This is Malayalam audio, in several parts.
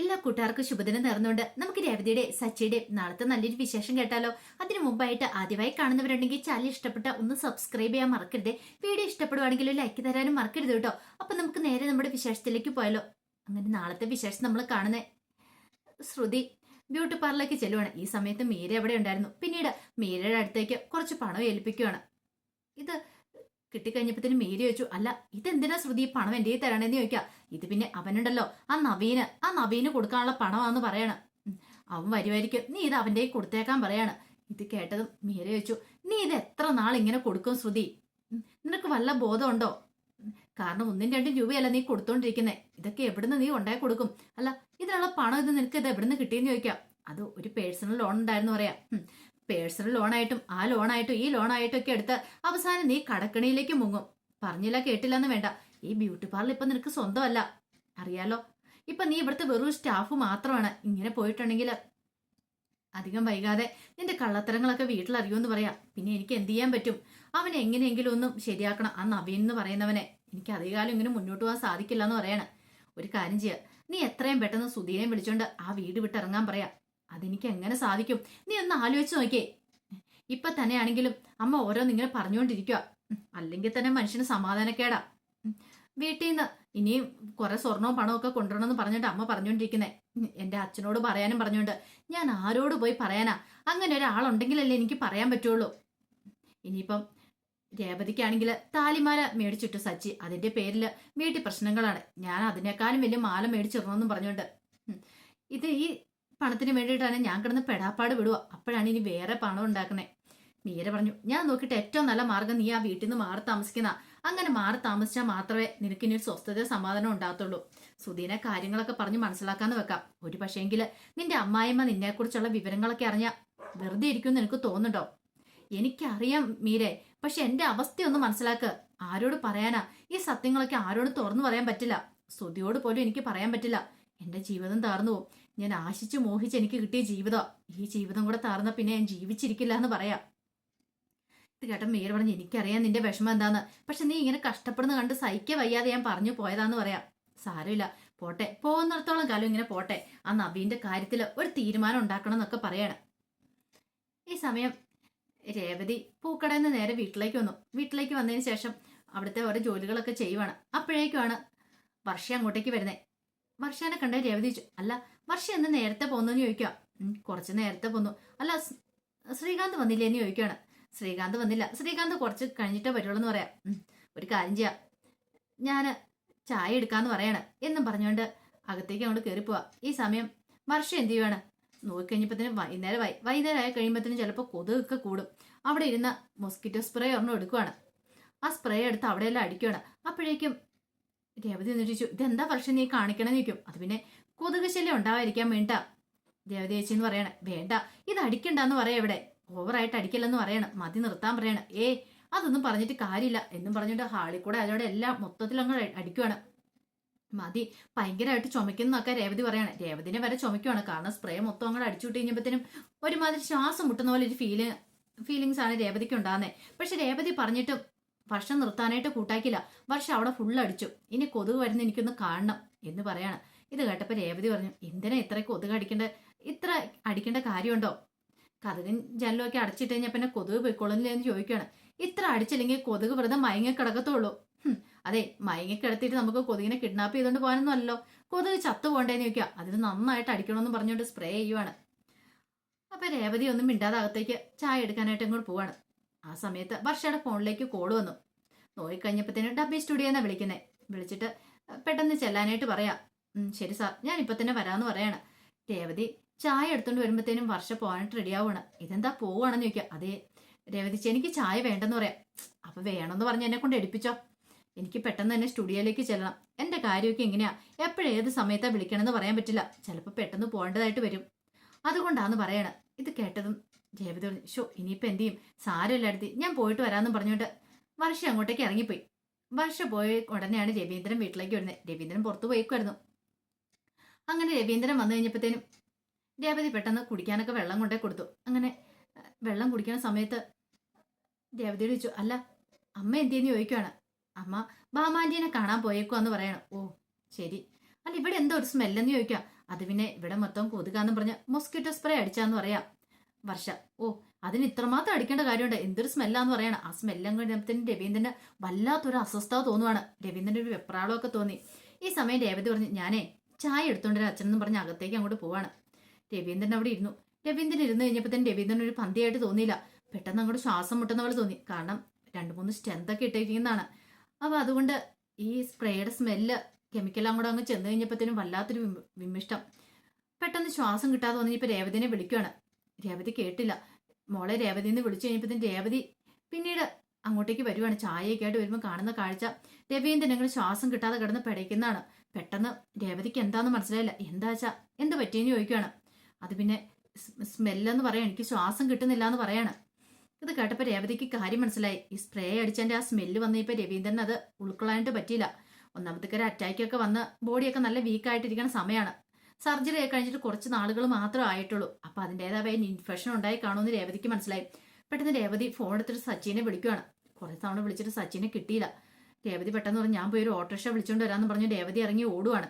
എല്ലാ കൂട്ടുകാർക്കും ശുഭദിനം നേർന്നുകൊണ്ട് നമുക്ക് രേവതിയുടെ സച്ചിയുടെ നാളത്തെ നല്ലൊരു വിശേഷം കേട്ടാലോ. അതിനു മുമ്പായിട്ട് ആദ്യമായി കാണുന്നവരുണ്ടെങ്കിൽ ചാനൽ ഇഷ്ടപ്പെട്ട ഒന്ന് സബ്സ്ക്രൈബ് ചെയ്യാൻ മറക്കരുത്. വീഡിയോ ഇഷ്ടപ്പെടുവാണെങ്കിൽ ലൈക്ക് തരാനും മറക്കരുത് കേട്ടോ. അപ്പൊ നമുക്ക് നേരെ നമ്മുടെ വിശേഷത്തിലേക്ക് പോയാലോ. അങ്ങനെ നാളത്തെ വിശേഷം നമ്മൾ കാണുന്നേ. ശ്രുതി ബ്യൂട്ടി പാർലറിലേക്ക് ചെല്ലുവാണ്. ഈ സമയത്ത് മീര എവിടെ ഉണ്ടായിരുന്നു? പിന്നീട് മീരയുടെ അടുത്തേക്ക് കുറച്ച് പണം ഏൽപ്പിക്കുകയാണ് ഇത് കിട്ടിക്കഴിഞ്ഞപ്പത്തിന് മീര ചോദിച്ചു അല്ല ഇതെന്തിനാ ശ്രുതി പണം എന്റെ തരണേന്ന് ചോദിക്കാം? ഇത് പിന്നെ അവനുണ്ടല്ലോ. ആ നവീന് ആ നവീന് കൊടുക്കാനുള്ള പണമാന്ന് പറയണം. അവൻ വരുമായിരിക്കും നീ ഇത് കയ്യിൽ കൊടുത്തേക്കാൻ പറയാണ്. ഇത് കേട്ടതും മീര ചോദിച്ചു നീ ഇത് എത്ര നാൾ ഇങ്ങനെ കൊടുക്കും ശ്രുതി? നിനക്ക് വല്ല ബോധമുണ്ടോ? കാരണം ഒന്നും രണ്ടും രൂപയല്ല നീ കൊടുത്തോണ്ടിരിക്കുന്നെ. ഇതൊക്കെ എവിടുന്ന് നീ ഉണ്ടായി കൊടുക്കും? അല്ല ഇതിനുള്ള പണം ഇത് നിനക്ക് ഇത് എവിടുന്ന് കിട്ടിയെന്ന് ചോദിക്കാം. അത് ഒരു പേഴ്സണൽ ലോൺ ഉണ്ടായിരുന്നു പറയാം. പേഴ്സണൽ ലോണായിട്ടും ആ ലോണായിട്ടും ഈ ലോണായിട്ടും ഒക്കെ എടുത്ത് അവസാനം നീ കടക്കണിയിലേക്ക് മുങ്ങും. പറഞ്ഞില്ല കേട്ടില്ലെന്ന് വേണ്ട. ഈ ബ്യൂട്ടി പാർലർ ഇപ്പൊ നിനക്ക് സ്വന്തമല്ല. അറിയാലോ? ഇപ്പൊ നീ ഇവിടുത്തെ വെറും സ്റ്റാഫ് മാത്രമാണ്. ഇങ്ങനെ പോയിട്ടുണ്ടെങ്കിൽ അധികം വൈകാതെ നിന്റെ കള്ളത്തരങ്ങളൊക്കെ വീട്ടിലറിയുമെന്ന് പറയാം. പിന്നെ എനിക്ക് എന്ത് ചെയ്യാൻ പറ്റും? അവനെ എങ്ങനെയെങ്കിലും ഒന്നും ശരിയാക്കണം. ആ നവീൻ എന്ന് പറയുന്നവനെ എനിക്ക് അധികകാലം ഇങ്ങനെ മുന്നോട്ട് പോകാൻ സാധിക്കില്ല എന്ന് പറയാണ്. ഒരു കാര്യം ചെയ്യുക നീ എത്രയും പെട്ടെന്ന് സുധീനെ വിളിച്ചോണ്ട് ആ വീട് വിട്ടിറങ്ങാൻ പറയാം. അതെനിക്ക് എങ്ങനെ സാധിക്കും? നീ ഒന്ന് ആലോചിച്ച് നോക്കിയേ. ഇപ്പൊ തന്നെയാണെങ്കിലും അമ്മ ഓരോന്നിങ്ങനെ പറഞ്ഞുകൊണ്ടിരിക്കുക അല്ലെങ്കിൽ തന്നെ മനുഷ്യന് സമാധാനക്കേടാ. വീട്ടിൽ നിന്ന് ഇനിയും കുറെ സ്വർണവും പണവും ഒക്കെ കൊണ്ടുവരണമെന്ന് പറഞ്ഞിട്ട് അമ്മ പറഞ്ഞുകൊണ്ടിരിക്കുന്നേ. എന്റെ അച്ഛനോട് പറയാനും പറഞ്ഞുകൊണ്ട് ഞാൻ ആരോട് പോയി പറയാനാ? അങ്ങനെ ഒരാളുണ്ടെങ്കിലല്ലേ എനിക്ക് പറയാൻ പറ്റുള്ളൂ. ഇനിയിപ്പം രേവതിക്കാണെങ്കിൽ താലിമാല മേടിച്ചിട്ടു സച്ചി. അതിന്റെ പേരിൽ വീട്ടിൽ പ്രശ്നങ്ങളാണ്. ഞാൻ അതിനേക്കാളും വലിയ മാല മേടിച്ചിടണമെന്നും പറഞ്ഞുകൊണ്ട് ഇത് ഈ പണത്തിന് വേണ്ടിയിട്ടാണ് ഞാൻ കിടന്ന് പെടാപ്പാട് വിടുക. അപ്പോഴാണ് ഇനി വേറെ പണം ഉണ്ടാക്കുന്നത് മീര പറഞ്ഞു ഞാൻ നോക്കിയിട്ട് ഏറ്റവും നല്ല മാർഗം നീ ആ വീട്ടിൽ നിന്ന് മാറി താമസിക്കുന്ന അങ്ങനെ മാറി താമസിച്ചാൽ മാത്രമേ നിനക്ക് ഇനി ഒരു സ്വസ്ഥത സമാധാനം ഉണ്ടാകത്തുള്ളൂ. സുധീനെ കാര്യങ്ങളൊക്കെ പറഞ്ഞ് മനസ്സിലാക്കാന്ന് വെക്കാം. ഒരു പക്ഷേങ്കിൽ നിന്റെ അമ്മായിമ്മ നിന്നെക്കുറിച്ചുള്ള വിവരങ്ങളൊക്കെ അറിഞ്ഞാൽ വെറുതെ ഇരിക്കുമെന്ന് എനിക്ക് തോന്നുന്നുണ്ടോ? എനിക്കറിയാം മീരെ പക്ഷെ എന്റെ അവസ്ഥയൊന്നും മനസ്സിലാക്ക്. ആരോട് പറയാനാ ഈ സത്യങ്ങളൊക്കെ ആരോട് തുറന്നു പറയാൻ പറ്റില്ല. സുധിയോട് പോലും എനിക്ക് പറയാൻ പറ്റില്ല. എന്റെ ജീവിതം താർന്നു പോകും ഞാൻ ആശിച്ചു മോഹിച്ച് എനിക്ക് കിട്ടിയ ജീവിതം. ഈ ജീവിതം കൂടെ താർന്ന പിന്നെ ഞാൻ ജീവിച്ചിരിക്കില്ല എന്ന് പറയാം. ഇത് മേര് പറഞ്ഞു എനിക്കറിയാം നിന്റെ വിഷമം എന്താന്ന്. പക്ഷെ നീ ഇങ്ങനെ കഷ്ടപ്പെടുന്ന കണ്ട് സഹിക്ക വയ്യാതെ ഞാൻ പറഞ്ഞു പോയതാന്ന് പറയാം. സാരമില്ല. പോട്ടെ. പോകുന്നിടത്തോളം കാലം ഇങ്ങനെ പോട്ടെ. ആ നബീന്റെ കാര്യത്തിൽ ഒരു തീരുമാനം ഉണ്ടാക്കണം എന്നൊക്കെ പറയാണ്. ഈ സമയം രേവതി പൂക്കടയിൽ നിന്ന് നേരെ വീട്ടിലേക്ക് വന്നു. വീട്ടിലേക്ക് വന്നതിന് ശേഷം അവിടുത്തെ ഓരോ ജോലികളൊക്കെ ചെയ്യുവാണ്. അപ്പോഴേക്കുമാണ് വർഷ അങ്ങോട്ടേക്ക് വരുന്നത് വർഷനെ കണ്ട രേവതി അല്ല വർഷ എന്ന് നേരത്തെ പോന്നെന്ന് ചോദിക്കാം കുറച്ച് നേരത്തെ പോന്നു അല്ല ശ്രീകാന്ത് വന്നില്ലേ? എന്ന് ചോദിക്കുകയാണ് ശ്രീകാന്ത് വന്നില്ല. ശ്രീകാന്ത് കുറച്ച് കഴിഞ്ഞിട്ടേ പറ്റുള്ളൂ എന്ന് പറയാം ഒരു കാര്യം ചെയ്യാം. ഞാൻ ചായ എടുക്കാന്ന് പറയാണ്. എന്നും പറഞ്ഞുകൊണ്ട് അകത്തേക്ക് അങ്ങോട്ട് കയറിപ്പോവാ പോവാ ഈ സമയം വർഷം എന്ത് ചെയ്യുവാണ്? നോക്കിക്കഴിഞ്ഞപ്പത്തിന് വൈകുന്നേരം വൈ വൈകുന്നേരം ആയി കഴിയുമ്പത്തിന് ചിലപ്പോൾ കൊതുകൊക്കെ കൂടും. അവിടെ ഇരുന്ന മൊസ്കിറ്റോ സ്പ്രേ ഒരെണ്ണം എടുക്കുവാണ്. ആ സ്പ്രേ എടുത്ത് അവിടെയെല്ലാം അടിക്കുവാണ്. അപ്പോഴേക്കും രേവതി ചോദിച്ചു ഇതെന്താ വർഷം നീ കാണിക്കണമെന്ന് ചോദിക്കും. അത് പിന്നെ കൊതുക് ശല്യം ഉണ്ടാവാതിരിക്കാൻ വേണ്ട രേവതി ചേച്ചി എന്ന് പറയണേ വേണ്ട. ഇത് അടിക്കണ്ടെന്ന് പറയാം ഇവിടെ. ഓവറായിട്ട് അടിക്കില്ലെന്ന് പറയണം. മതി നിർത്താൻ പറയണം. ഏ അതൊന്നും പറഞ്ഞിട്ട് കാര്യമില്ല. എന്നും പറഞ്ഞിട്ട് ഹാളിൽ കൂടെ അതിനോട് എല്ലാം മൊത്തത്തിൽ അങ്ങ് അടിക്കുവാണ്. മതി. ഭയങ്കരമായിട്ട് ചുമക്കുന്നൊക്കെ രേവതി പറയാണ്. രേവതിനെ വരെ ചുമക്കുവാണ്. കാരണം സ്പ്രേ മൊത്തം അങ്ങോട്ട് അടിച്ചു വിട്ട് കഴിഞ്ഞപ്പോഴത്തേനും ഒരുമാതിരി ശ്വാസം മുട്ടുന്ന പോലെ ഒരു ഫീൽ ഫീലിങ്സ് ആണ് രേവതിക്ക് ഉണ്ടാകുന്നത് പക്ഷെ രേവതി പറഞ്ഞിട്ടും വർഷം നിർത്താനായിട്ട് കൂട്ടാക്കില്ല വർഷം അവിടെ ഫുൾ അടിച്ചു. ഇനി കൊതുക് വരുന്ന എനിക്കൊന്ന് കാണണം എന്ന് പറയാണ്. ഇത് കേട്ടപ്പോൾ രേവതി പറഞ്ഞു എന്തിനാ ഇത്ര കൊതുക് അടിക്കേണ്ട ഇത്ര അടിക്കേണ്ട കാര്യമുണ്ടോ? കഥകും ജനലൊക്കെ അടച്ചിട്ട് കഴിഞ്ഞാൽ പിന്നെ കൊതുക് പോയിക്കൊള്ളില്ലേ എന്ന് ചോദിക്കുകയാണ് ഇത്ര അടിച്ചില്ലെങ്കിൽ കൊതുക് വെറുതെ മയങ്ങിക്കിടക്കത്തുള്ളൂ അതെ മയങ്ങിക്കിടത്തിയിട്ട് നമുക്ക് കൊതുകിനെ കിഡ്നാപ്പ് ചെയ്തുകൊണ്ട് പോകാനൊന്നും അല്ലല്ലോ കൊതുക് ചത്തു പോകണ്ടേന്ന് ചോദിക്കുക അതിന് നന്നായിട്ട് അടിക്കണമെന്ന് പറഞ്ഞുകൊണ്ട് സ്പ്രേ ചെയ്യുവാണ്. അപ്പൊ രേവതി ഒന്നും മിണ്ടാതെ അകത്തേക്ക് ചായ എടുക്കാനായിട്ട് അങ്ങോട്ട് പോവാണ്. ആ സമയത്ത് വർഷയുടെ ഫോണിലേക്ക് കോൾ വന്നു. നോക്കിക്കഴിഞ്ഞപ്പത്തേനും ഡബി സ്റ്റുഡിയോ എന്നാ വിളിക്കുന്നത് വിളിച്ചിട്ട് പെട്ടെന്ന് ചെല്ലാനായിട്ട് പറയാം. ശരി സാർ. ഞാൻ ഇപ്പൊ തന്നെ വരാമെന്ന് പറയാണ്. രേവതി ചായ എടുത്തോണ്ട് വരുമ്പത്തേനും വർഷ പോകാനായിട്ട് റെഡി ആവുകയാണ് ഇതെന്താ പോവാണെന്ന് ചോദിക്കുക അതേ രേവതി "ചേ, എനിക്ക് ചായ വേണ്ടെന്ന് പറയാം. അപ്പൊ വേണമെന്ന് പറഞ്ഞ് എന്നെ കൊണ്ട് എടുപ്പിച്ചോ. എനിക്ക് പെട്ടെന്ന് തന്നെ സ്റ്റുഡിയോയിലേക്ക് ചെല്ലണം. എന്റെ കാര്യമൊക്കെ എങ്ങനെയാ? എപ്പോഴേത് സമയത്താ വിളിക്കണമെന്ന് പറയാൻ പറ്റില്ല. ചിലപ്പോൾ പെട്ടെന്ന് പോകേണ്ടതായിട്ട് വരും. അതുകൊണ്ടാന്ന് പറയണ. ഇത് കേട്ടതും രേവതി പറഞ്ഞു ഷോ ഇനിയിപ്പോൾ എന്ത് ചെയ്യും? സാരമില്ല അടുത്ത് ഞാൻ പോയിട്ട് വരാമെന്ന് പറഞ്ഞുകൊണ്ട് വർഷ അങ്ങോട്ടേക്ക് ഇറങ്ങിപ്പോയി. വർഷ പോയ ഉടനെയാണ് രവീന്ദ്രൻ വീട്ടിലേക്ക് വരുന്നത് രവീന്ദ്രൻ പുറത്തു പോയിക്കുമായിരുന്നു അങ്ങനെ രവീന്ദ്രൻ വന്നു കഴിഞ്ഞപ്പോഴത്തേനും രേവതി പെട്ടെന്ന് കുടിക്കാനൊക്കെ വെള്ളം കൊണ്ടേ കൊടുത്തു. അങ്ങനെ വെള്ളം കുടിക്കുന്ന സമയത്ത് രേവതിയോട് ചോദിച്ചു അല്ല അമ്മ എന്തിയെന്ന് ചോദിക്കുവാണ്? അമ്മ ബാമാന്റീനെ കാണാൻ പോയേക്കോ എന്ന് പറയണം. ഓ ശരി. അല്ല ഇവിടെ എന്തോ ഒരു സ്മെല്ലെന്ന് ചോദിക്കാം അത് പിന്നെ ഇവിടെ മൊത്തം കൊതുകാന്ന് പറഞ്ഞ മൊസ്കിറ്റോ സ്പ്രേ അടിച്ചാന്ന് പറയാം. വർഷ ഓ അതിന് ഇത്രമാത്രം അടിക്കേണ്ട കാര്യമുണ്ട്. എന്തൊരു സ്മെല്ലാന്ന് പറയണം. ആ സ്മെല്ലം കഴിഞ്ഞപ്പത്തിന് രവീന്ദ്രന് വല്ലാത്തൊരു അസ്വസ്ഥത തോന്നുവാണ്. രവീന്ദ്രന്റെ ഒരു വെപ്രാളമൊക്കെ തോന്നി. ഈ സമയം രേവതി പറഞ്ഞു ഞാനേ ചായ എടുത്തോണ്ടൊരു അച്ഛനെന്നും പറഞ്ഞ് അകത്തേക്ക് അങ്ങോട്ട് പോവാണ്. രവീന്ദ്രൻ അവിടെ ഇരുന്നു. രവീന്ദ്രൻ ഇരുന്ന് തന്നെ രവീന്ദ്രൻ ഒരു പന്തിയായിട്ട് തോന്നിയില്ല. പെട്ടെന്ന് അങ്ങോട്ട് ശ്വാസം മുട്ടുന്ന പോലെ തോന്നി. കാരണം രണ്ട് മൂന്ന് സ്റ്റെന്തൊക്കെ ഇട്ടിരിക്കുന്നതാണ് അപ്പോൾ അതുകൊണ്ട് ഈ സ്പ്രേയുടെ സ്മെല്ല് കെമിക്കലും കൂടെ അങ്ങ് ചെന്ന് കഴിഞ്ഞപ്പോഴത്തേനും വല്ലാത്തൊരു വിമിഷ്ടം. പെട്ടെന്ന് ശ്വാസം കിട്ടാതെ തോന്നിയപ്പോൾ രേവതിനെ വിളിക്കുകയാണ് രേവതി കേട്ടില്ല. മോളെ രേവതി എന്ന് വിളിച്ചു കഴിഞ്ഞപ്പോഴത്തേനും രേവതി പിന്നീട് അങ്ങോട്ടേക്ക് വരുവാണ്. ചായയൊക്കെ ആയിട്ട് വരുമ്പോൾ കാണുന്ന കാഴ്ച. രവീന്ദ്രൻ ഞങ്ങൾ ശ്വാസം കിട്ടാതെ കിടന്ന് പിടയ്ക്കുന്നതാണ്. പെട്ടെന്ന് രേവതിക്ക് എന്താണെന്ന് മനസ്സിലായില്ല. എന്താച്ചാ എന്ത് പറ്റിയെന്ന് ചോദിക്കുകയാണ് അത് പിന്നെ സ്മെല്ലെന്ന് പറയാം എനിക്ക് ശ്വാസം കിട്ടുന്നില്ല എന്ന് പറയാണ്. ഇത് കേട്ടപ്പോൾ രേവതിക്ക് കാര്യം മനസ്സിലായി. ഈ സ്പ്രേ അടിച്ചതിന്റെ ആ സ്മെല്ല് വന്നപ്പോൾ രവീന്ദ്രൻ അത് ഉൾക്കൊള്ളാനായിട്ട് പറ്റിയില്ല. ഒന്നാമത്തേക്കൊരു അറ്റാക്ക് ഒക്കെ വന്ന് ബോഡിയൊക്കെ നല്ല വീക്കായിട്ടിരിക്കുന്ന സമയമാണ് സർജറി ഒക്കെ കഴിഞ്ഞിട്ട് കുറച്ച് നാളുകൾ മാത്രം ആയിട്ടുള്ളൂ. അപ്പൊ അതിന്റെതായ ഇൻഫെക്ഷൻ ഉണ്ടായി കാണുമെന്ന് രേവതിക്ക് മനസ്സിലായി. പെട്ടെന്ന് രേവതി ഫോൺ എടുത്തിട്ട് സച്ചിനെ വിളിക്കുകയാണ് കുറേ തവണ വിളിച്ചിട്ട് സച്ചിനെ കിട്ടിയില്ല. രേവതി പെട്ടെന്ന് പറഞ്ഞു ഞാൻ പോയി ഒരു ഓട്ടോറിക്ഷ വിളിച്ചുകൊണ്ട് വരാമെന്ന് പറഞ്ഞു രേവതി ഇറങ്ങി ഓടുവാണ്.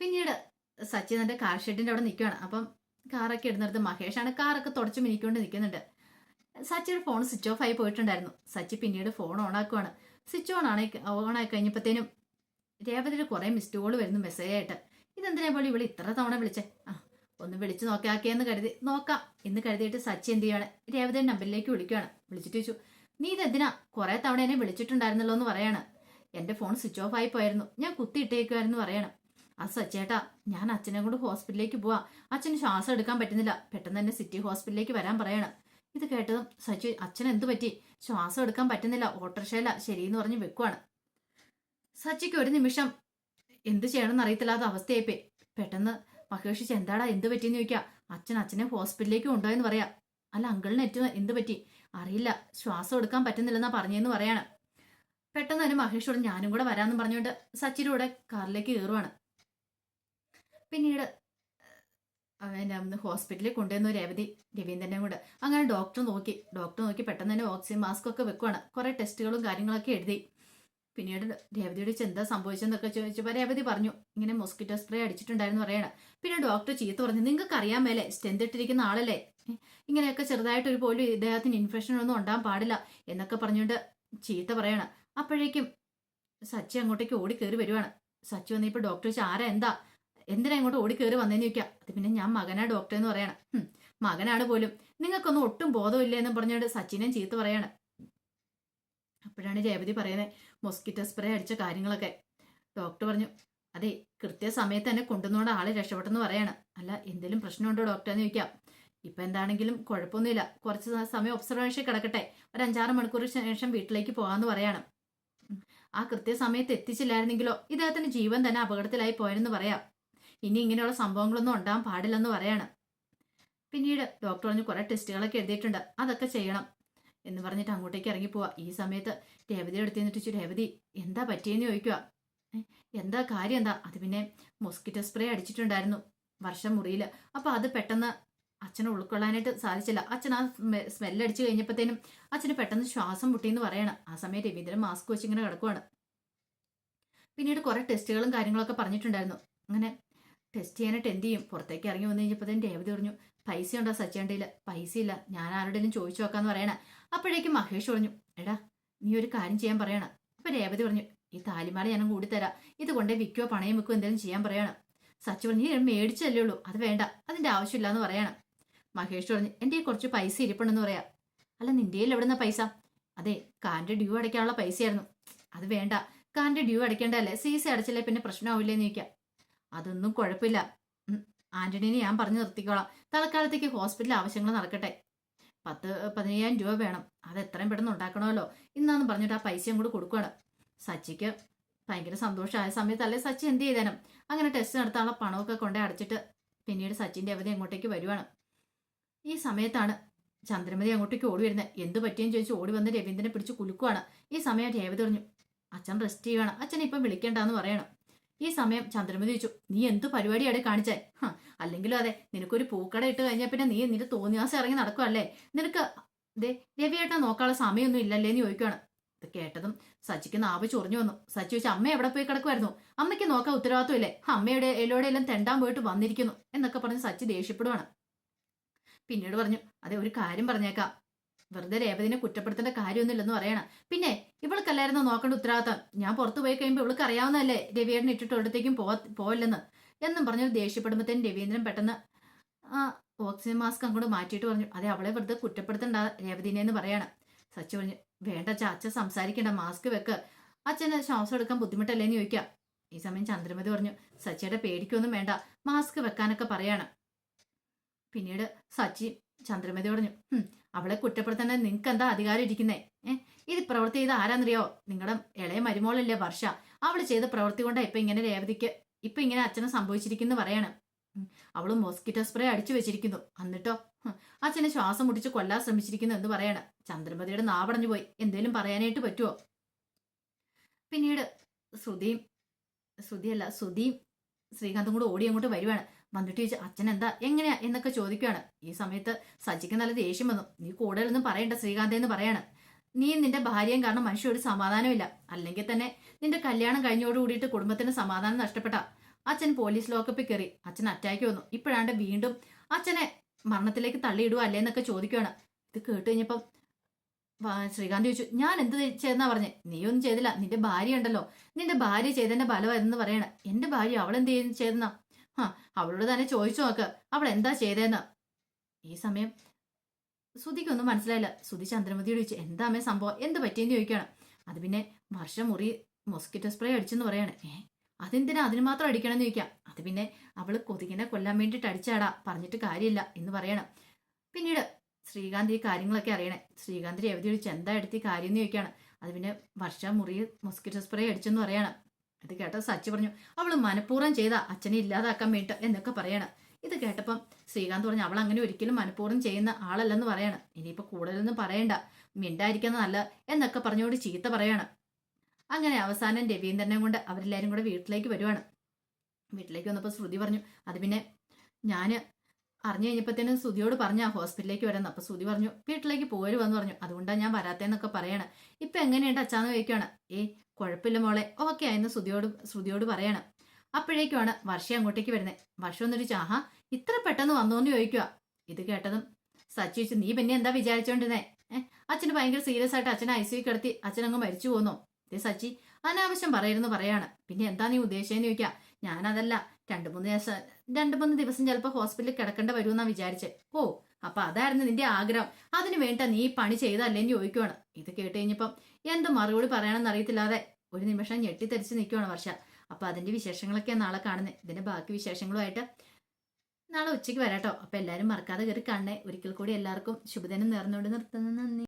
പിന്നീട് സച്ചിൻ തന്റെ കാർ ഷെഡിന്റെ അവിടെ നിൽക്കുകയാണ് അപ്പം കാറൊക്കെ ഇടുന്നിടത്ത് മഹേഷാണ് കാറൊക്കെ തുടച്ച് മിനിക്കൊണ്ട് നിൽക്കുന്നുണ്ട് സച്ചിയുടെ ഫോൺ സ്വിച്ച് ഓഫ് ആയി പോയിട്ടുണ്ടായിരുന്നു. സച്ചി പിന്നീട് ഫോൺ ഓൺ ആക്കുവാണ്. സ്വിച്ച് ഓൺ ആണ് ഓൺ ആയി കഴിഞ്ഞപ്പോഴത്തേനും രേവതിയുടെ കുറെ മിസ്ഡ് കോൾ വരുന്നു മെസ്സേജ് ആയിട്ട്. ഇതെന്തിനാ പോലെ ഇവിടെ ഇത്ര തവണ വിളിച്ചേ? ആ ഒന്ന് വിളിച്ച് നോക്കാക്കിയെന്ന് കരുതി. നോക്കാം. എന്ന് കരുതിയിട്ട് സച്ചി എന്ത് ചെയ്യാണ് രേവതിയുടെ നമ്പറിലേക്ക് വിളിക്കുകയാണ് വിളിച്ചിട്ട് ചോദിച്ചു നീ ഇതെന്തിനാ കുറെ തവണ എന്നെ വിളിച്ചിട്ടുണ്ടായിരുന്നല്ലോ എന്ന് പറയാണ്. എന്റെ ഫോൺ സ്വിച്ച് ഓഫ് ആയി പോയായിരുന്നു. ഞാൻ കുത്തിയിട്ടേക്കുമായിരുന്നു പറയണം. ആ സച്ചേട്ടാ ഞാൻ അച്ഛനെ കൊണ്ട് ഹോസ്പിറ്റലിലേക്ക് പോവാ. അച്ഛന് ശ്വാസം എടുക്കാൻ പറ്റുന്നില്ല. പെട്ടെന്ന് തന്നെ സിറ്റി ഹോസ്പിറ്റലിലേക്ക് വരാൻ പറയണം. ഇത് കേട്ടതും സച്ചു അച്ഛൻ എന്തു പറ്റി? ശ്വാസം എടുക്കാൻ പറ്റുന്നില്ല. ഓട്ടോറിക്ഷയില. ശരിയെന്ന് പറഞ്ഞ് വെക്കുവാണ്. സച്ചിക്ക് ഒരു നിമിഷം എന്ത് ചെയ്യണമെന്ന് അറിയത്തില്ലാത്ത അവസ്ഥയായിപ്പേ പെട്ടെന്ന് മഹേഷ് എന്താടാ എന്ത് പറ്റിയെന്ന് ചോദിക്കുക അച്ഛൻ അച്ഛനെ ഹോസ്പിറ്റലിലേക്ക് കൊണ്ടുപോയെന്ന് പറയാ. അല്ല അങ്കിളിന് ഏറ്റവും എന്ത് പറ്റി? അറിയില്ല. ശ്വാസം എടുക്കാൻ പറ്റുന്നില്ലെന്നാ പറഞ്ഞെന്ന് പറയാണ്. പെട്ടെന്ന് തന്നെ മഹേഷോട് ഞാനും കൂടെ വരാമെന്ന് പറഞ്ഞുകൊണ്ട് സച്ചിയുടെ കാറിലേക്ക് കയറുവാണ്. പിന്നീട് അവൻ ഹോസ്പിറ്റലിൽ കൊണ്ടുവന്നു രേവതി രവീന്ദ്രനെ കൂടെ. അങ്ങനെ ഡോക്ടർ നോക്കി ഡോക്ടർ നോക്കി പെട്ടെന്ന് തന്നെ ഓക്സിജൻ മാസ്ക് ഒക്കെ വെക്കുവാണ്. കുറേ ടെസ്റ്റുകളും കാര്യങ്ങളൊക്കെ എഴുതി. പിന്നീട് രേവതിയോട് എന്താ സംഭവിച്ചെന്നൊക്കെ ചോദിച്ചപ്പോൾ രേവതി പറഞ്ഞു ഇങ്ങനെ മൊസ്കിറ്റോ സ്പ്രേ അടിച്ചിട്ടുണ്ടായിരുന്നു പറയണ. പിന്നെ ഡോക്ടർ ചീത്ത പറഞ്ഞു നിങ്ങൾക്ക് അറിയാൻ മേലെ സ്റ്റെന്ത് ഇട്ടിരിക്കുന്ന ആളല്ലേ? ഇങ്ങനെയൊക്കെ ചെറുതായിട്ട് ഒരു പോലും ഇദ്ദേഹത്തിന് ഇൻഫെക്ഷൻ ഒന്നും ഉണ്ടാൻ പാടില്ല എന്നൊക്കെ പറഞ്ഞുകൊണ്ട് ചീത്ത പറയണം. അപ്പോഴേക്കും സച്ചി അങ്ങോട്ടേക്ക് ഓടി കയറി വരുവാണ്. സച്ചി വന്നിപ്പോൾ ഡോക്ടർ ചോദിച്ചാൽ ആരാ എന്താ? എന്തിനാ ഇങ്ങോട്ട് ഓടി കയറി വന്നേന്ന് ചോദിക്കാം? അത് പിന്നെ ഞാൻ മകനാ ഡോക്ടർ എന്ന് പറയണം. മകനാണ് പോലും. നിങ്ങൾക്കൊന്നും ഒട്ടും ബോധമില്ല എന്ന് പറഞ്ഞുകൊണ്ട് സച്ചിനെ ചീത്ത പറയാണ്. അപ്പോഴാണ് രേവതി പറയുന്നത് മൊസ്കിറ്റോ സ്പ്രേ അടിച്ച കാര്യങ്ങളൊക്കെ. ഡോക്ടർ പറഞ്ഞു അതെ കൃത്യസമയത്ത് തന്നെ കൊണ്ടുവന്നോണ്ട് ആളെ രക്ഷപ്പെട്ടെന്ന് പറയാണ്. അല്ല എന്തെങ്കിലും പ്രശ്നമുണ്ടോ ഡോക്ടർ എന്ന് ചോദിക്കാം. ഇപ്പൊ എന്താണെങ്കിലും കുഴപ്പമൊന്നുമില്ല. കുറച്ച് സമയം ഒബ്സർവേഷൻ കിടക്കട്ടെ. ഒരു അഞ്ചാറ് മണിക്കൂർ ശേഷം വീട്ടിലേക്ക് പോകാമെന്ന് പറയാണ്. ആ കൃത്യസമയത്ത് എത്തിച്ചില്ലായിരുന്നെങ്കിലോ ഇദ്ദേഹത്തിന്റെ ജീവൻ തന്നെ അപകടത്തിലായി പോയെന്ന് പറയാം. ഇനി ഇങ്ങനെയുള്ള സംഭവങ്ങളൊന്നും ഉണ്ടാകാൻ പാടില്ലെന്ന് പറയാണ്. പിന്നീട് ഡോക്ടർ പറഞ്ഞ് കുറേ ടെസ്റ്റുകളൊക്കെ എഴുതിയിട്ടുണ്ട്. അതൊക്കെ ചെയ്യണം എന്ന് പറഞ്ഞിട്ട് അങ്ങോട്ടേക്ക് ഇറങ്ങി പോവാ. ഈ സമയത്ത് രേവതി എടുത്ത് നിന്നിട്ട് രേവതി എന്താ പറ്റിയെന്ന് ചോദിക്കുക എന്താ കാര്യം എന്താ? അത് പിന്നെ മൊസ്കിറ്റോ സ്പ്രേ അടിച്ചിട്ടുണ്ടായിരുന്നു വർഷം മുറിയിൽ അപ്പൊ അത് പെട്ടെന്ന് അച്ഛനെ ഉൾക്കൊള്ളാനായിട്ട് സാധിച്ചില്ല. അച്ഛൻ ആ സ്മെല്ല് അടിച്ചു കഴിഞ്ഞപ്പോഴത്തേനും അച്ഛന് പെട്ടെന്ന് ശ്വാസം മുട്ടിയെന്ന് പറയണം. ആ സമയം രവീന്ദ്രൻ മാസ്ക് വെച്ച് ഇങ്ങനെ കിടക്കുവാണ്. പിന്നീട് കുറേ ടെസ്റ്റുകളും കാര്യങ്ങളൊക്കെ പറഞ്ഞിട്ടുണ്ടായിരുന്നു. അങ്ങനെ ടെസ്റ്റ് ചെയ്യാനായിട്ട് എന്ത് ചെയ്യും? പുറത്തേക്ക് ഇറങ്ങി വന്നു കഴിഞ്ഞപ്പോഴത്തേനും രേവതി പറഞ്ഞു പൈസ ഉണ്ടോ സച്ചേണ്ടയിൽ പൈസ ഇല്ല ഞാൻ ആരുടെയും ചോദിച്ചു നോക്കാന്ന് പറയണ. അപ്പോഴേക്കും മഹേഷ് പറഞ്ഞു എടാ നീ ഒരു കാര്യം ചെയ്യാൻ പറയണം. അപ്പൊ രേവതി പറഞ്ഞു ഈ താലിമാല ഞാനും കൂടി തരാം. ഇത് കൊണ്ടേ വിൽക്കോ പണയം വെക്കോ എന്തെങ്കിലും ചെയ്യാൻ പറയണം. സച്ചു പറഞ്ഞു നീ മേടിച്ചല്ലേ ഉള്ളൂ. അത് വേണ്ട. അതിന്റെ ആവശ്യമില്ല എന്ന് പറയണം. മഹേഷ് പറഞ്ഞു എന്റെ കുറച്ച് പൈസ ഇരിപ്പുണ്ടെന്ന് പറയാം. അല്ല നിന്റെ കയ്യിൽ എവിടുന്ന പൈസ? അതെ കാറിന്റെ ഡ്യൂ അടയ്ക്കാനുള്ള പൈസയായിരുന്നു. അത് വേണ്ട. കാറിന്റെ ഡ്യൂ അടയ്ക്കേണ്ടതല്ലേ? സി സി അടച്ചില്ലേ? പിന്നെ പ്രശ്നമാവില്ലേന്ന് ചോദിക്കാം. അതൊന്നും കുഴപ്പമില്ല. ആന്റണീനെ ഞാൻ പറഞ്ഞു നിർത്തിക്കോളാം. തൽക്കാലത്തേക്ക് ഹോസ്പിറ്റൽ ആവശ്യങ്ങൾ നടക്കട്ടെ. പത്ത് പതിനയ്യായിരം രൂപ വേണം. അത് എത്രയും പെട്ടെന്ന് ഉണ്ടാക്കണമല്ലോ. ഇന്നാന്ന് പറഞ്ഞിട്ട് ആ പൈസയും കൂടി കൊടുക്കുകയാണ് സച്ചിക്ക് ഭയങ്കര സന്തോഷമായ സമയത്തല്ലേ സച്ചി എന്ത് ചെയ്തേനും? അങ്ങനെ ടെസ്റ്റ് നടത്താനുള്ള പണമൊക്കെ കൊണ്ടേ അടച്ചിട്ട് പിന്നീട് സച്ചിന്റെ അവധി അങ്ങോട്ടേക്ക് വരുവാണ്. ഈ സമയത്താണ് ചന്ദ്രമതി അങ്ങോട്ടേക്ക് ഓടി വരുന്നത് എന്ത് പറ്റിയെന്ന് ചോദിച്ചു ഓടി വന്ന് രവീന്ദ്രനെ പിടിച്ച് കുലുക്കുവാണ്. ഈ സമയം രേവതി പറഞ്ഞു അച്ഛൻ റെസ്റ്റ് ചെയ്യുവാണ് അച്ഛനെ ഇപ്പം വിളിക്കേണ്ടെന്ന് പറയണം. ഈ സമയം ചന്ദ്രമതി ചോദിച്ചു നീ എന്ത് പരിപാടിയാണ് കാണിച്ചേ? അല്ലെങ്കിലും അതെ നിനക്കൊരു പൂക്കട ഇട്ട് കഴിഞ്ഞാൽ പിന്നെ നീ നിന്റെ തോന്നിയാസം ഇറങ്ങി നടക്കുവല്ലേ? നിനക്ക് ദേ രവിയേട്ടനെ നോക്കാനുള്ള സമയമൊന്നും ഇല്ലല്ലേ എന്ന് ചോദിക്കുവാണ്. ഇത് കേട്ടതും സച്ചിക്ക് നാവ് ചൊറിഞ്ഞു വന്നു. സച്ചി ചോദിച്ചു അമ്മ എവിടെ പോയി കിടക്കുമായിരുന്നു അമ്മയ്ക്ക് നോക്കാൻ ഉത്തരവാദിത്വമില്ലേ അമ്മയുടെ എല്ലോടെ എല്ലാം തെണ്ടാൻ പോയിട്ട് വന്നിരിക്കുന്നു. എന്നൊക്കെ പറഞ്ഞ് സച്ചി ദേഷ്യപ്പെടുവാണ്. പിന്നീട് പറഞ്ഞു അതെ ഒരു കാര്യം പറഞ്ഞേക്കാം. വെറുതെ രേവതിനെ കുറ്റപ്പെടുത്തേണ്ട കാര്യമൊന്നുമില്ലെന്ന് പറയണം. പിന്നെ ഇവൾക്കല്ലായിരുന്നു നോക്കേണ്ട ഉത്തരവാദിത്തം. ഞാൻ പുറത്തു പോയി കഴിയുമ്പോൾ ഇവൾക്ക് അറിയാവുന്നതല്ലേ? രവിയേടൻ ഇട്ടിട്ട് ഒരിടത്തേക്കും പോ പോവില്ലെന്ന്. എന്നും പറഞ്ഞു ദേഷ്യപ്പെടുമ്പോഴത്തേനും രവീന്ദ്രൻ പെട്ടെന്ന് ആ ഓക്സിജൻ മാസ്ക് അങ്ങോട്ട് മാറ്റിയിട്ട് പറഞ്ഞു. അതെ അവളെ വെറുതെ കുറ്റപ്പെടുത്തണ്ട രേവതിനെ എന്ന് പറയണം. സച്ചു പറഞ്ഞു വേണ്ട അച്ഛ അച്ഛൻ സംസാരിക്കണ്ട മാസ്ക് വെക്ക്. അച്ഛന് ശ്വാസം എടുക്കാൻ ബുദ്ധിമുട്ടല്ലേ എന്ന് ചോദിക്കാം. ഈ സമയം ചന്ദ്രമതി പറഞ്ഞു സച്ചിയുടെ പേടിക്കൊന്നും വേണ്ട മാസ്ക് വെക്കാനൊക്കെ പറയാണ്. പിന്നീട് സച്ചി ചന്ദ്രമതി പറഞ്ഞു "ഹും, അവളെ കുറ്റപ്പെടുത്തേണ്ട നിങ്ങൾക്ക് എന്താ അധികാരം ഇരിക്കുന്നേ? ഏഹ് ഇത് പ്രവൃത്തി ചെയ്ത് ആരാന്നറിയോ? നിങ്ങളുടെ ഇളയ മരുമോളല്ലേ വർഷ. അവൾ ചെയ്ത പ്രവൃത്തി കൊണ്ടാ ഇപ്പൊ ഇങ്ങനെ രേവതിക്ക് ഇപ്പൊ ഇങ്ങനെ അച്ഛനെ സംഭവിച്ചിരിക്കുന്നു പറയാണ്. അവൾ മോസ്കിറ്റോ സ്പ്രേ അടിച്ചു വെച്ചിരിക്കുന്നു. എന്നിട്ടോ? അച്ഛനെ ശ്വാസം മുടിച്ച് കൊല്ലാൻ ശ്രമിച്ചിരിക്കുന്നു എന്ന് പറയാണ്. ചന്ദ്രമതിയുടെ നാവടഞ്ഞു പോയി. എന്തേലും പറയാനായിട്ട് പറ്റുമോ പിന്നീട് ശ്രുതിയും ശ്രുതിയല്ല ശ്രുതിയും ശ്രീകാന്തും കൂടെ ഓടി അങ്ങോട്ട് വരുവാണ്. വന്നിട്ട് ചോദിച്ചു അച്ഛൻ എന്താ എങ്ങനെയാ? എന്നൊക്കെ ചോദിക്കുകയാണ് ഈ സമയത്ത് സജിക്ക് നല്ല ദേഷ്യം വന്നു. നീ കൂടുതലൊന്നും പറയണ്ട ശ്രീകാന്ത് എന്ന് പറയാണ്. നീ നിന്റെ ഭാര്യയും കാരണം മനുഷ്യ ഒരു സമാധാനമില്ല അല്ലെങ്കിൽ തന്നെ നിന്റെ കല്യാണം കഴിഞ്ഞോട് കൂടിയിട്ട് കുടുംബത്തിന് സമാധാനം നഷ്ടപ്പെട്ട. അച്ഛൻ പോലീസ് ലോക്കപ്പിൽ കയറി. അച്ഛൻ അറ്റാക്ക് വന്നു. ഇപ്പോഴാണ്ട് വീണ്ടും അച്ഛനെ മരണത്തിലേക്ക് തള്ളിയിടുക അല്ലേ എന്നൊക്കെ ചോദിക്കുകയാണ് ഇത് കേട്ട് കഴിഞ്ഞപ്പം ശ്രീകാന്ത് ചോദിച്ചു ഞാൻ എന്ത് ചെയ്തെന്നാ പറഞ്ഞേ? നീയൊന്നും ചെയ്തില്ല. നിന്റെ ഭാര്യ ഉണ്ടല്ലോ. നിന്റെ ഭാര്യ ചെയ്തതിന്റെ ഫലമായിരുന്നു പറയണേ. എന്റെ ഭാര്യ അവൾ എന്ത് ചെയ്ത് ചെയ്തെന്നാ? ഹാ അവളോട് തന്നെ ചോദിച്ചു നോക്ക്. അവൾ എന്താ ചെയ്തതെന്ന് ഈ സമയം ശ്രുതിക്കൊന്നും മനസ്സിലായില്ല. ശ്രുതി ചന്ദ്രമതിയോട് ചോദിച്ചു എന്താ അമ്മേ സംഭവം? എന്ത് പറ്റിയെന്ന് ചോദിക്കുകയാണ്. അത് പിന്നെ വർഷം മുറി മൊസ്കിറ്റോ സ്പ്രേ അടിച്ചെന്ന് പറയാണ്. ഏ അതെന്തിനാ അതിന് മാത്രം അടിക്കണമെന്ന് ചോദിക്കാം? അത് പിന്നെ അവൾ കൊതുകിനെ കൊല്ലാൻ വേണ്ടിയിട്ട് അടിച്ചാടാ പറഞ്ഞിട്ട് കാര്യമില്ല എന്ന് പറയണം. പിന്നീട് ശ്രീകാന്ത് ഈ കാര്യങ്ങളൊക്കെ അറിയണേ. ശ്രീകാന്ത് രേവതി ചോദിച്ചു എന്താ എടുത്ത് കാര്യം എന്ന് ചോദിക്കുകയാണ്? അത് പിന്നെ വർഷ മുറി മൊസ്കിറ്റോ സ്പ്രേ അടിച്ചെന്ന് പറയാണ്. ഇത് കേട്ട സച്ചി പറഞ്ഞു. അവൾ മനഃപൂർവം ചെയ്ത അച്ഛനെ ഇല്ലാതാക്കാൻ വേണ്ടി എന്നൊക്കെ പറയണം. ഇത് കേട്ടപ്പം ശ്രീകാന്ത് പറഞ്ഞു അവൾ അങ്ങനെ ഒരിക്കലും മനഃപൂർവം ചെയ്യുന്ന ആളല്ലെന്ന് പറയാണ്. ഇനിയിപ്പോ കൂടുതലൊന്നും പറയണ്ട. മിണ്ടായിരിക്കുന്ന നല്ല എന്നൊക്കെ പറഞ്ഞുകൊണ്ട് ചീത്ത പറയാണ്. അങ്ങനെ അവസാനം രവീന്ദ്രനെ കൊണ്ട് അവരെല്ലാരും കൂടെ വീട്ടിലേക്ക് വരുവാണ്. വീട്ടിലേക്ക് വന്നപ്പോൾ ശ്രുതി പറഞ്ഞു അത് പിന്നെ ഞാൻ അറിഞ്ഞു കഴിഞ്ഞപ്പോഴത്തേനും ശ്രുതിയോട് പറഞ്ഞു ഹോസ്പിറ്റലിലേക്ക് വരാമെന്ന് അപ്പൊ ശ്രുതി പറഞ്ഞു വീട്ടിലേക്ക് പോരുവെന്ന് പറഞ്ഞു. അതുകൊണ്ടാണ് ഞാൻ വരാത്തേന്നൊക്കെ പറയണം. ഇപ്പൊ എങ്ങനെയുണ്ട് അച്ഛാന്ന് ചോദിക്കുകയാണ് ഏയ് കുഴപ്പമില്ല മോളെ ഓക്കെ ആയെന്ന് ശ്രുതിയോട് ശ്രുതിയോട് പറയണം. അപ്പോഴേക്കുമാണ് വർഷ അങ്ങോട്ടേക്ക് വരുന്നത് വർഷ ചോദിച്ചു, ആഹാ ഇത്ര പെട്ടെന്ന് വന്നു എന്ന് ചോദിക്കുക ഇത് കേട്ടതും സച്ചി ചോദിച്ചു നീ പിന്നെ എന്താ വിചാരിച്ചോണ്ടിരുന്നേ? അച്ഛന് ഭയങ്കര സീരിയസ് ആയിട്ട് അച്ഛനെ ഐ സി കിടത്തി അച്ഛൻ അങ്ങ് മരിച്ചു പോന്നോ? ദേ സച്ചി അനാവശ്യം പറയരുന്ന് പറയാണ്. പിന്നെ എന്താ നീ ഉദ്ദേശിച്ചെന്ന് ചോദിക്കാം. ഞാനതല്ല രണ്ട് മൂന്ന് ദിവസം രണ്ട് മൂന്ന് ദിവസം ചിലപ്പോൾ ഹോസ്പിറ്റലിൽ കിടക്കേണ്ട വരുമെന്നാ വിചാരിച്ചേ. ഓ അപ്പൊ അതായിരുന്നു നിന്റെ ആഗ്രഹം. അതിനു വേണ്ട നീ പണി പണി ചെയ്തല്ലേന്ന് ചോദിക്കുവാണ്. ഇത് കേട്ട് കഴിഞ്ഞപ്പം എന്ത് മറുപടി പറയണമെന്ന് അറിയത്തില്ലാതെ ഒരു നിമിഷം ഞെട്ടിത്തെറിച്ച് നിൽക്കുവാണ് വർഷ. അപ്പൊ അതിന്റെ വിശേഷങ്ങളൊക്കെ നാളെ കാണുന്നത് ഇതിന്റെ ബാക്കി വിശേഷങ്ങളുമായിട്ട് നാളെ ഉച്ചയ്ക്ക് വരാട്ടോ. അപ്പൊ എല്ലാവരും മറക്കാതെ കയറി കാണണേ. ഒരിക്കൽ കൂടി എല്ലാവർക്കും ശുഭദിനം നേർന്നുകൊണ്ട് നിർത്തുന്നു. നന്ദി.